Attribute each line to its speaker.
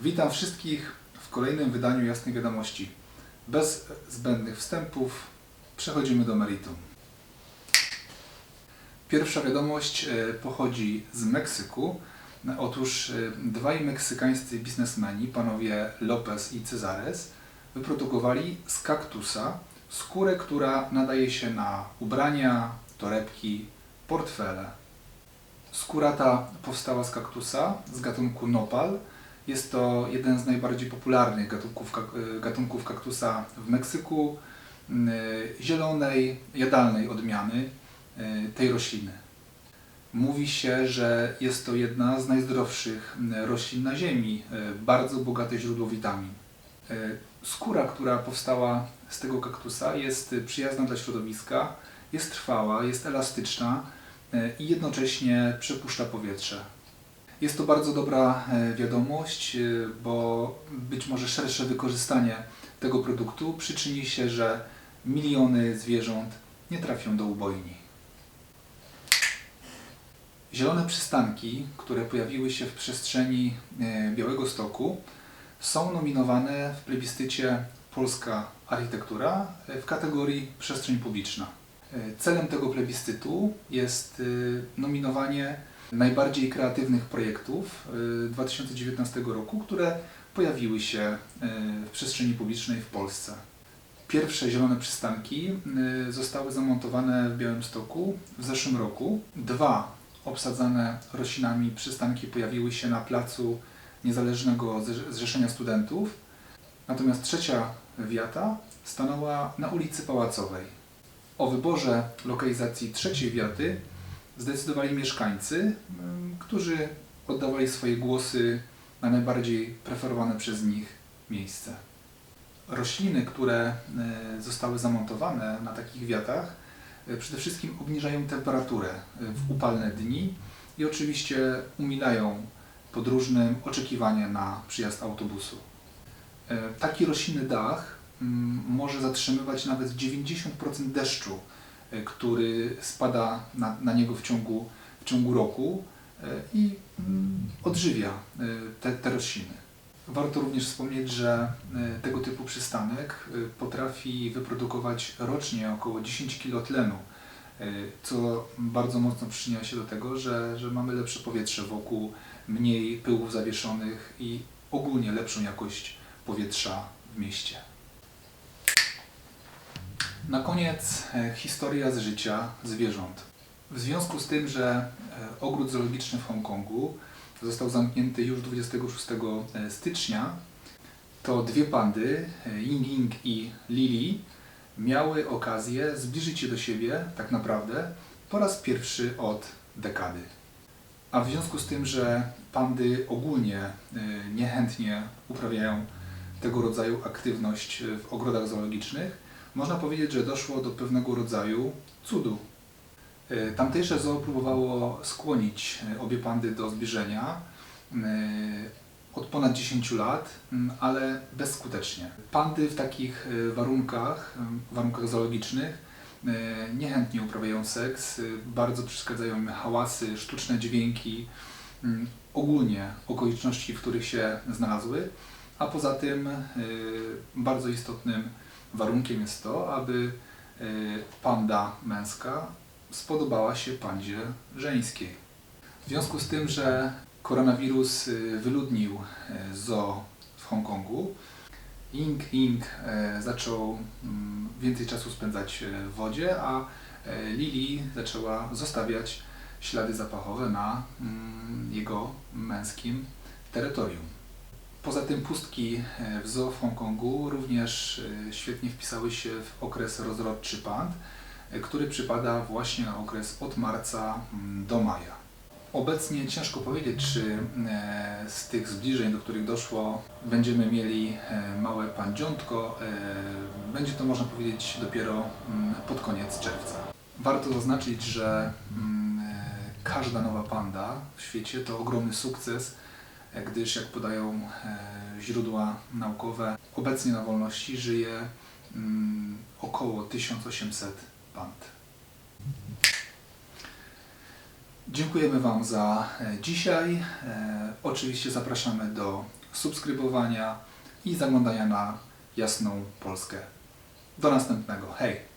Speaker 1: Witam wszystkich w kolejnym wydaniu Jasnej Wiadomości. Bez zbędnych wstępów przechodzimy do meritum. Pierwsza wiadomość e, pochodzi z Meksyku. Otóż e, dwaj meksykańscy biznesmeni, panowie Lopez i Cezares, wyprodukowali z kaktusa skórę, która nadaje się na ubrania, torebki, portfele. Skóra ta powstała z kaktusa z gatunku nopal. Jest to jeden z najbardziej popularnych gatunków, kak- gatunków kaktusa w Meksyku, mm, zielonej, jadalnej odmiany y, tej rośliny. Mówi się, że jest to jedna z najzdrowszych roślin na Ziemi, bardzo bogate źródło witamin. Skóra, która powstała z tego kaktusa, jest przyjazna dla środowiska, jest trwała, jest elastyczna i jednocześnie przepuszcza powietrze. Jest to bardzo dobra e, wiadomość, y, bo być może szersze wykorzystanie tego produktu przyczyni się, że miliony zwierząt nie trafią do ubojni. Zielone przystanki, które pojawiły się w przestrzeni e, Białego Stoku, są nominowane w plebiscycie Polska Architektura e, w kategorii Przestrzeń Publiczna. E, Celem tego plebiscytu jest e, nominowanie najbardziej kreatywnych projektów e, 2019 roku, które pojawiły się e, w przestrzeni publicznej w Polsce. Pierwsze zielone przystanki e, zostały zamontowane w Białymstoku w zeszłym roku. Dwa obsadzane roślinami przystanki pojawiły się na placu Niezależnego Zrze- Zrzeszenia Studentów. Natomiast trzecia wiata stanęła na ulicy Pałacowej. O wyborze lokalizacji trzeciej wiaty zdecydowali mieszkańcy, którzy oddawali swoje głosy na najbardziej preferowane przez nich miejsce. Rośliny, które e, zostały zamontowane na takich wiatach, e, przede wszystkim obniżają temperaturę e, w upalne dni i oczywiście umilają podróżnym oczekiwanie na przyjazd autobusu. Taki roślinny dach może zatrzymywać nawet 90% deszczu, e, który spada na, na niego w ciągu, w ciągu roku e, i mm, odżywia e, te, te rośliny. Warto również wspomnieć, że tego typu przystanek potrafi wyprodukować rocznie około 10 kg tlenu, co bardzo mocno przyczynia się do tego, że, że mamy lepsze powietrze wokół, mniej pyłów zawieszonych i ogólnie lepszą jakość powietrza w mieście. Na koniec e, historia z życia zwierząt. W związku z tym, że e, ogród zoologiczny w Hongkongu został zamknięty już 26 stycznia, to dwie pandy, e, Ying Ying i Lili, miały okazję zbliżyć się do siebie tak naprawdę po raz pierwszy od dekady. A w związku z tym, że pandy ogólnie e, niechętnie uprawiają tego rodzaju aktywność e, w ogrodach zoologicznych, można powiedzieć, że doszło do pewnego rodzaju cudu. E, Tamtejsze zoo próbowało skłonić e, obie pandy do zbliżenia e, od ponad 10 lat, ale bezskutecznie. Pandy w takich warunkach, warunkach zoologicznych, niechętnie uprawiają seks, bardzo przeszkadzają im hałasy, sztuczne dźwięki, ogólnie okoliczności, w których się znalazły, a poza tym bardzo istotnym warunkiem jest to, aby e, panda męska spodobała się pandzie żeńskiej. W związku z tym, że koronawirus y, wyludnił e, zoo w Hongkongu, Ying e, zaczął mm, więcej czasu spędzać e, w wodzie, a e, Lili zaczęła zostawiać ślady zapachowe na mm, jego męskim terytorium. Poza tym pustki e, w zoo w Hongkongu również e, świetnie wpisały się w okres rozrodczy pand, e, który przypada właśnie na okres od marca mm, do maja. Obecnie ciężko powiedzieć, czy z tych zbliżeń, do których doszło, będziemy mieli małe pandziątko. Będzie to, można powiedzieć, dopiero mm, pod koniec czerwca. Warto zaznaczyć, że mm, każda nowa panda w świecie to ogromny sukces, gdyż jak podają źródła naukowe, obecnie na wolności żyje mm, około 1800 pand. Dziękujemy Wam za e, dzisiaj. E, Oczywiście zapraszamy do subskrybowania i zaglądania na jasną Polskę. Do następnego. Hej!